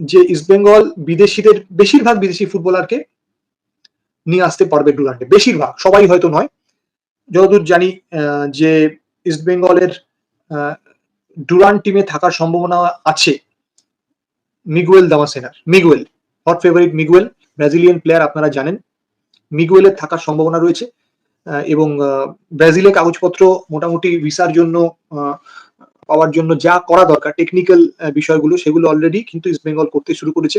যে ইস্টবেঙ্গল বিদেশিদের বেশিরভাগ বিদেশি ফুটবলারকে নিয়ে আসতে পারবে ডুরান্ডে বেশিরভাগ সবাই হয়তো নয়। যতদূর জানি যে ইস্টবেঙ্গলের আহ, ডুরান্ড টিমে থাকার সম্ভাবনা আছে। Miguel দামাসেনার Miguel hot favourite Miguel Brazilian player আপনারা জানেন। মিগুয়েলের থাকার সম্ভাবনা রয়েছে এবং ব্রাজিলের কাগজপত্র মোটামুটি ভিসার জন্য পাওয়ার জন্য যা করা দরকার টেকনিক্যাল বিষয়গুলো, সেগুলো অলরেডি কিন্তু ইস্টবেঙ্গল করতে শুরু করেছে।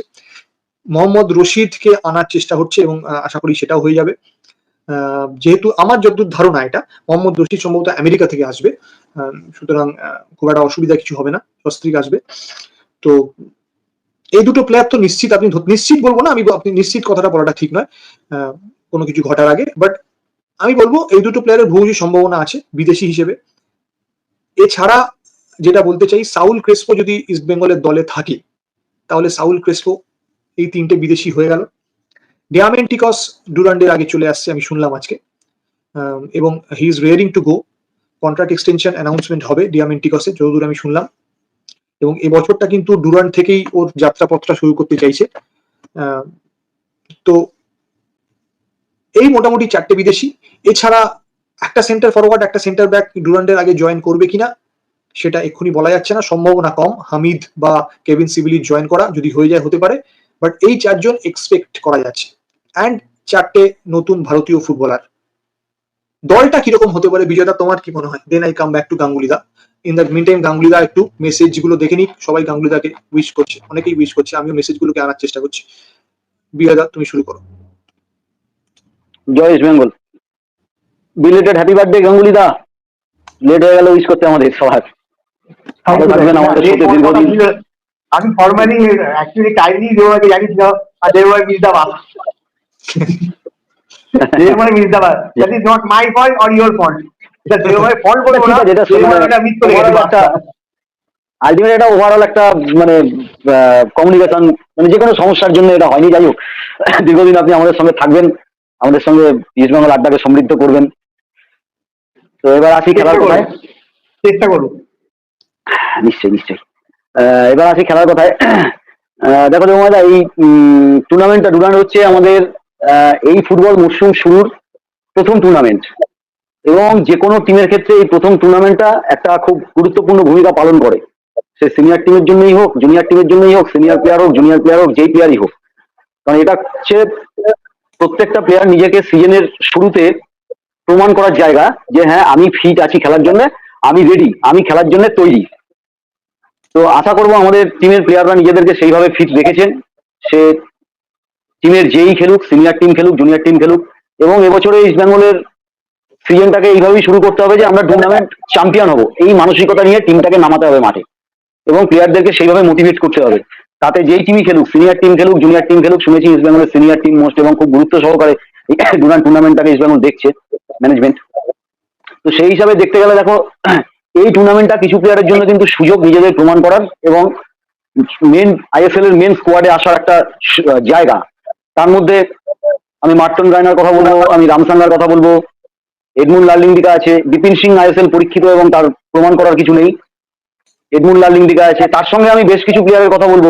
মোহাম্মদ রশিদকে আনার চেষ্টা হচ্ছে এবং আশা করি সেটাও হয়ে যাবে। যেহেতু আমার যতদূর ধারণা এটা, মোহাম্মদ রশিদ সম্ভবত আমেরিকা থেকে আসবে। সুতরাং খুব একটা অসুবিধা কিছু হবে না, সস্ত্রিক আসবে। তো এই দুটো প্লেয়ার তো নিশ্চিত আপনি নিশ্চিত বলব না, আমি আপনি নিশ্চিত কথাটা বলাটা ঠিক নয়। কোনো কিছু ঘটার আগে বাট আমি বলব এই দুটো প্লেয়ারের বহু সম্ভাবনা আছে বিদেশি হিসেবে। এছাড়া যেটা বলতে চাই, সাউল ক্রেসপো যদি ইস্ট বেঙ্গলের দলে থাকে, তাহলে সাউল ক্রেসপো এই তিনটে বিদেশি হয়ে গেল। ডিয়ামেন্টিকস ডুরান্ডের আগে চলে আসছে, আমি শুনলাম আজকে। এবং he is raring to go contract extension announcement হবে ডিয়ামেন্টিকসে, যতদূর আমি শুনলাম। এবং এই বছরটা কিন্তু ডুরান্ড থেকেই ওর যাত্রাপথটা শুরু করতে চাইছে। তো এই মোটামুটি চারটে বিদেশি। এছাড়া একটা সেন্টার ফরওয়ার্ড একটা সেন্টার ব্যাক ডুরান্ডের আগে জয়েন করবে কিনা সেটা এক্ষুনি বলা যাচ্ছে না। সম্ভাবনা কম। হামিদ বা কেভিন সিভিলি জয়েন করা যদি হয়ে যায় হতে পারে। বাট এই চারজন এক্সপেক্ট করা যাচ্ছে। অ্যান্ড চারটে নতুন ভারতীয় ফুটবলার দলটা কীরকম হতে পারে? বিজয়দা, তোমার কি মনে হয়? Then I come back to গাঙ্গুলিদা। In the mean time গাঙ্গুলিদা একটু মেসেজগুলো দেখে নিক। সবাই গাঙ্গুলিদাকে উইশ করছে। অনেকেই উইশ করছে। আমিও মেসেজ গুলোকে আনার চেষ্টা করছি। বিজয়দা, তুমি শুরু করো। জয় East Bengal belated happy birthday Ganguly da late হয়ে গেল উইশ করতে আমাদের সবার। থাকবেন আমাদের সাথে দীর্ঘদিন আমি ফর্মালি অ্যাকচুয়ালি টাইমলি দেওয়াকে জানিয়েছিলাম আর দেওয়ার মির্জাবাদ। দেওয়ার মির্জাবাদ। That is not my fault or your fault এটা দেওয়ার ফল্ট বলব না গেছে একটা আলটিমেট একটা ওভারঅল একটা মানে কমিউনিকেশন মানে যে কোনো সমস্যার জন্য এটা হয়নি। যাই হোক দীর্ঘদিন আপনি আমাদের সঙ্গে থাকবেন। আমাদের সঙ্গে ইস্ট বেঙ্গল আড্ডাকে সমৃদ্ধ করবেন। তো এবার আসি খেলার কথায়। চেষ্টা করব নিশ্চয়ই নিশ্চয়ই। এবার আসি খেলার কথায়। দেখো জমাদা এই টুর্নামেন্টটা ডুরান্ড হচ্ছে আমাদের এই ফুটবল মরশুম শুরুর প্রথম টুর্নামেন্ট এবং যে কোনো টিমের ক্ষেত্রে এই প্রথম টুর্নামেন্টটা একটা খুব গুরুত্বপূর্ণ ভূমিকা পালন করে। সে সিনিয়র টিমের জন্যই হোক জুনিয়র টিমের জন্যই হোক সিনিয়র প্লেয়ার হোক জুনিয়র প্লেয়ার হোক, যেই প্লেয়ারই হোক। কারণ এটা হচ্ছে প্রত্যেকটা প্লেয়ার নিজেকে সিজনের শুরুতে প্রমাণ করার জায়গা যে হ্যাঁ আমি ফিট আছি খেলার জন্য। আমি রেডি আমি খেলার জন্য তৈরি। তো আশা করব আমাদের টিমের প্লেয়াররা নিজেদেরকে সেইভাবে ফিট রেখেছেন সে টিমের যেই খেলুক সিনিয়র টিম খেলুক জুনিয়র টিম খেলুক, এবং এবছরে ইস্ট বেঙ্গলের সিজনটাকে এইভাবেই শুরু করতে হবে যে আমরা টুর্নামেন্ট চ্যাম্পিয়ন হব। এই মানসিকতা নিয়ে টিমটাকে নামাতে হবে মাঠে। এবং প্লেয়ারদেরকে সেইভাবে মোটিভেট করতে হবে। তাতে যেই টিমই খেলুক সিনিয়র টিম খেলুক জুনিয়র টিম খেলুক, শুনেছি ইস্ট বেঙ্গলের সিনিয়র টিম মোস্ট এবং খুব গুরুত্ব সহকারে টুর্নামেন্টটাকে ইস্ট বেঙ্গল দেখছে। ম্যানেজমেন্ট তো সেই হিসাবে দেখতে গেলে দেখো, এই টুর্নামেন্টটা কিছু প্লেয়ারের জন্য কিন্তু সুযোগ নিজেদের প্রমাণ করার এবং মেন আইএসএল এর মেন স্কোয়াডে আসার একটা জায়গা। তার মধ্যে আমি মার্টন রায়নার কথা বলব, আমি রামসাঙ্গার কথা বলব, এডমুন লার্লিংডিকা আছে, বিপিন সিং আইএসএল পরীক্ষিত এবং তার প্রমাণ করার কিছু নেই। এডমুন লার্লিংডিকা আছে, তার সঙ্গে আমি বেশ কিছু প্লেয়ারের কথা বলব।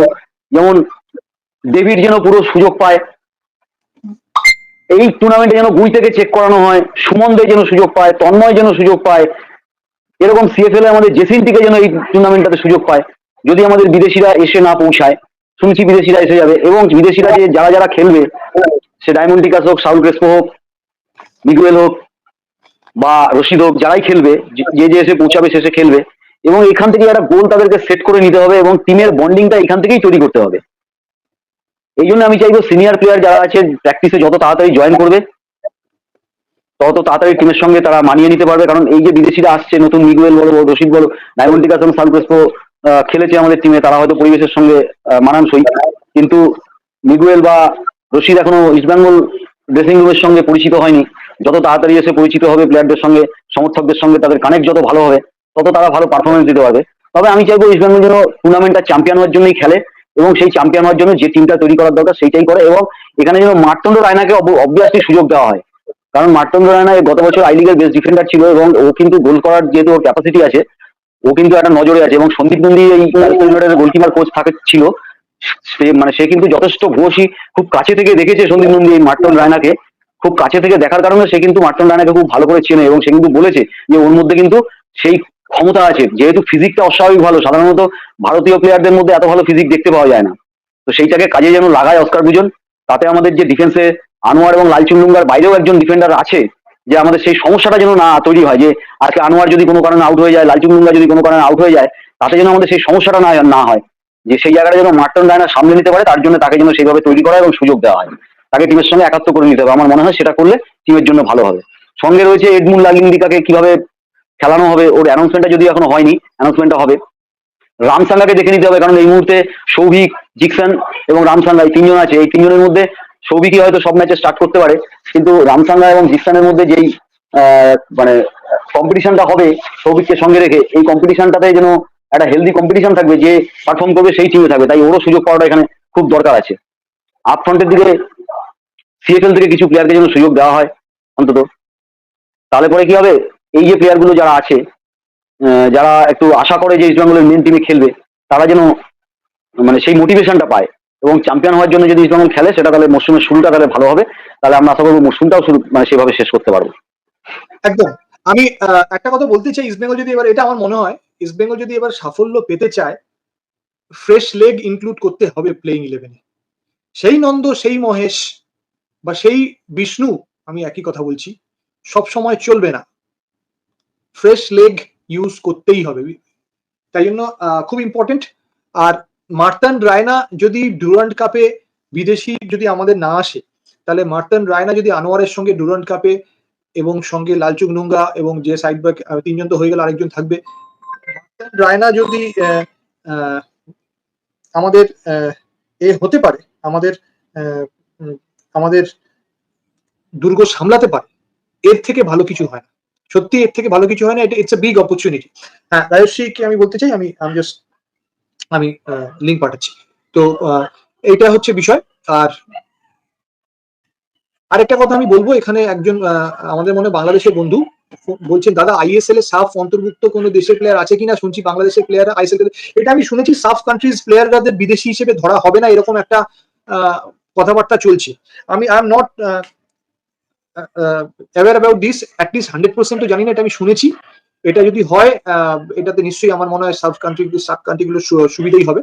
যেমন ডেভিড যেন পুরো সুযোগ পায় এই টুর্নামেন্টে যেন গুই থেকে চেক করানো হয়, সুমন দে যেন সুযোগ পায়, তন্ময় যেন সুযোগ পায়, এরকম সিএফএল এ আমাদের জেসিনটিকে যেন এই টুর্নামেন্টটাতে সুযোগ পায়, যদি আমাদের বিদেশিরা এসে না পৌঁছায়, শুনছি বিদেশিরা এসে যাবে, এবং বিদেশিরা যে যারা যারা খেলবে, সে ডায়মন্ড টিকাস হোক সাউল ক্রেসপো হোক মিগুয়েল হোক, বা রশিদ হোক, যারাই খেলবে, যে- যে এসে পৌঁছাবে, সে এসে খেলবে, এবং এখান থেকে একটা গোল তাদেরকে সেট করে নিতে হবে, এবং টিমের বন্ডিংটা এখান থেকেই তৈরি করতে হবে। এই জন্য আমি চাইব সিনিয়র প্লেয়ার যারা আছে প্র্যাকটিসে যত তাড়াতাড়ি জয়েন করবে, তত তাড়াতাড়ি টিমের সঙ্গে তারা মানিয়ে নিতে পারবে। কারণ এই যে বিদেশিরা আসছে, নতুন মিগুয়েল বলো, রশিদ বলো ডায়মন্ডিকাস এবং সালক্রেসপো খেলেছে আমাদের টিমে তারা হয়তো পরিবেশের সঙ্গে মানানসই। কিন্তু মিগুয়েল বা রশিদ এখনও ইস্টবেঙ্গল ড্রেসিং রুমের সঙ্গে পরিচিত হয়নি। যত তাড়াতাড়ি এসে পরিচিত হবে প্লেয়ারদের সঙ্গে, সমর্থকদের সঙ্গে, তাদের কানেক্ট যত ভালো হবে, তত তারা ভালো পারফরমেন্স দিতে পারবে। তবে আমি চাইব ইস্টবেঙ্গল যেন টুর্নামেন্টটা চ্যাম্পিয়ন হওয়ার জন্যই খেলে। এবং সেই চ্যাম্পিয়ন হওয়ার জন্য যে টিমটা তৈরি করার দরকার সেইটাই করে এবং এখানে যেন মার্তন্ড রায়নাকে অবভিয়াসলি সুযোগ দেওয়া হয়। কারণ মার্তন্ড রায়না গত বছর আই লিগের বেস্ট ডিফেন্ডার ছিল এবং ও কিন্তু গোল করার যেহেতু ওর ক্যাপাসিটি আছে, ও কিন্তু একটা নজরে আছে এবং সন্দীপ নন্দী এই গোলকিপার কোচ থাকে, ছিল। সে মানে সে কিন্তু যথেষ্ট ঘোষী খুব কাছে থেকে দেখেছে সন্দীপ নন্দী এই মার্টন রায়নাকে। খুব কাছে থেকে দেখার কারণে সে কিন্তু মার্টন রায়নাকে খুব ভালো করে চেনে এবং সে কিন্তু বলেছে যে ওর মধ্যে কিন্তু সেই ক্ষমতা আছে। যেহেতু ফিজিকটা অস্বাভাবিক ভালো, সাধারণত ভারতীয় প্লেয়ারদের মধ্যে এত ভালো ফিজিক দেখতে পাওয়া যায় না। তো সেইটাকে কাজে যেন লাগায় অস্কার বুজন তাতে আমাদের যে ডিফেন্সে আনোয়ার এবং লালচুন্ডুঙ্গার বাইরেও একজন ডিফেন্ডার আছে, যে আমাদের সেই সমস্যাটা যেন না তৈরি হয়, যে আজকে আনোয়ার যদি কোনো কারণে আউট হয়ে যায় লালচুন্ডুঙ্গা যদি কোনো কারণে আউট হয়ে যায়, তাতে যেন আমাদের সেই সমস্যাটা না না হয়। যে সেই জায়গাটা যেন মার্টন রায়না সামলে নিতে পারে, তার জন্য তাকে যেন সেইভাবে তৈরি করা এবং সুযোগ দেওয়া হয়। তাকে টিমের সঙ্গে একাত্ম করে নিতে হবে। আমার মনে হয় সেটা করলে টিমের জন্য ভালো হবে। সঙ্গে রয়েছে এডমুন লালিন্দিকাকে কীভাবে খেলানো হবে, ওর অ্যানাউন্সমেন্টটা যদি এখনও হয়নি অ্যানাউন্সমেন্টটা হবে। রামসাঙ্গাকে দেখে নিতে হবে, কারণ এই মুহূর্তে সৌভিক, জিকসন এবং রামসাঙ্গা এই তিনজন আছে। এই তিনজনের মধ্যে সৌভিকই হয়তো সব ম্যাচে স্টার্ট করতে পারে। কিন্তু রামসাঙ্গা এবং জিকসনের মধ্যে যেই মানে কম্পিটিশনটা হবে সৌভিককে সঙ্গে রেখে, এই কম্পিটিশনটাতে যেন একটা হেলদি কম্পিটিশন থাকবে, যে পারফর্ম করবে সেই টিমে থাকবে। তাই ওরও সুযোগ পাওয়াটা এখানে খুব দরকার আছে। আপ ফ্রন্টের দিকে সিএফএল থেকে কিছু প্লেয়ারকে যেন সুযোগ দেওয়া হয়, অন্তত। তাহলে পরে কি হবে? এই যে প্লেয়ারগুলো যারা আছে যারা একটু আশা করে যে ইস্ট বেঙ্গলের মেন টিমে খেলবে, তারা যেন মানে সেই মোটিভেশনটা পায় এবং চ্যাম্পিয়ন হওয়ার জন্য যদি ইস্ট বেঙ্গল খেলে, সেটা তাহলে মরশুমের শুরুটা তাহলে ভালো হবে। তাহলে আমরা আশা করব মরশুমটাও শুরু মানে সেভাবে শেষ করতে পারব। একদম। আমি একটা কথা বলতে চাই ইস্টবেঙ্গল যদি এবার, এটা আমার মনে হয় ইস্টবেঙ্গল যদি এবার সাফল্য পেতে চায় ফ্রেশ লেগ ইনক্লুড করতে হবে প্লেইং ইলেভেনে সেই নন্দ, সেই মহেশ বা সেই বিষ্ণু, আমি একই কথা বলছি, সব সময় চলবে না। ফ্রেশ লেগ ইউজ করতেই হবে। তাই জন্য খুব ইম্পর্টেন্ট আর মার্তান রায়না যদি ডুরান্ড কাপে বিদেশি যদি আমাদের না আসে, তাহলে মার্তান রায়না যদি আনোয়ারের সঙ্গে ডুরান্ড কাপে এবং সঙ্গে লালচুক নুঙ্গা এবং যে সাইড ব্যাক তিনজন তো হয়ে গেল, আরেকজন থাকবে। মার্তান রায়না যদি আমাদের এ হতে পারে, আমাদের আমাদের দুর্গ সামলাতে পারে, এর থেকে ভালো কিছু হয় না। সত্যি এর থেকে ভালো কিছু হয় না, এটা ইটস এ বিগ অপরচুনিটি হ্যাঁ রাজশ্রীকে আমি বলতে চাই, আমি আমি জাস্ট আমি লিঙ্ক পাঠাচ্ছি। তো এইটা হচ্ছে বিষয়, আর আরেকটা কথা আমি বলব, এখানে একজন আমাদের মনে বাংলাদেশের বন্ধু, বলছেন, দাদা আইএসএল এ সাফ অন্তর্ভুক্ত কোনো দেশের প্লেয়ার আছে কিনা? শুনছি বাংলাদেশের প্লেয়ার আইএসএল এটা আমি শুনেছি সাফ কান্ট্রিজ প্লেয়ারদের বিদেশি হিসেবে ধরা হবে না, এরকম একটা কথাবার্তা চলছে। আমি I am not aware about this at least hundred percent তো জানি না, এটা আমি শুনেছি। এটা যদি হয় এটাতে নিশ্চয়ই আমার মনে হয় সাব কান্ট্রি সাব কান্ট্রিগুলো সুবিধাই হবে।